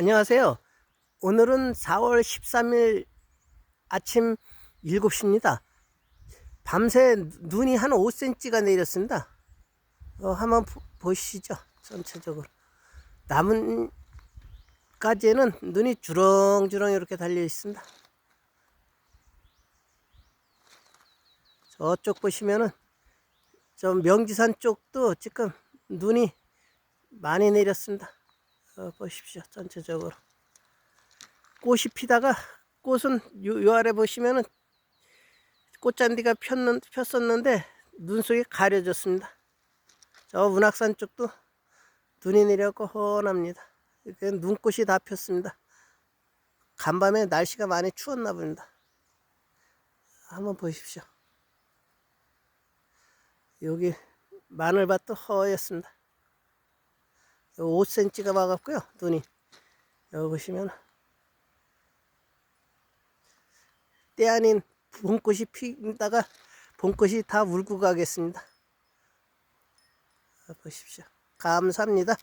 안녕하세요. 오늘은 4월 13일 아침 7시입니다. 밤새 눈이 한 5cm가 내렸습니다. 어, 한번 보- 보시죠. 전체적으로. 나뭇가지에는 눈이 주렁주렁 이렇게 달려 있습니다. 저쪽 보시면은 저 명지산 쪽도 지금 눈이 많이 내렸습니다. 어, 보십시오. 전체적으로. 꽃이 피다가 꽃은 요, 요 아래 보시면은 꽃잔디가 폈는, 폈었는데 눈 속에 가려졌습니다. 저 운악산 쪽도 눈이 내려고 훤합니다. 눈꽃이 다 폈습니다. 간밤에 날씨가 많이 추웠나 봅니다. 한번 보십시오. 여기 마늘밭도 허였습니다. 5cm가 와갖고요 눈이. 여기 보시면 때 아닌 봄꽃이 피다가 봄꽃이 다 울고 가겠습니다. 어, 보십시오. 감사합니다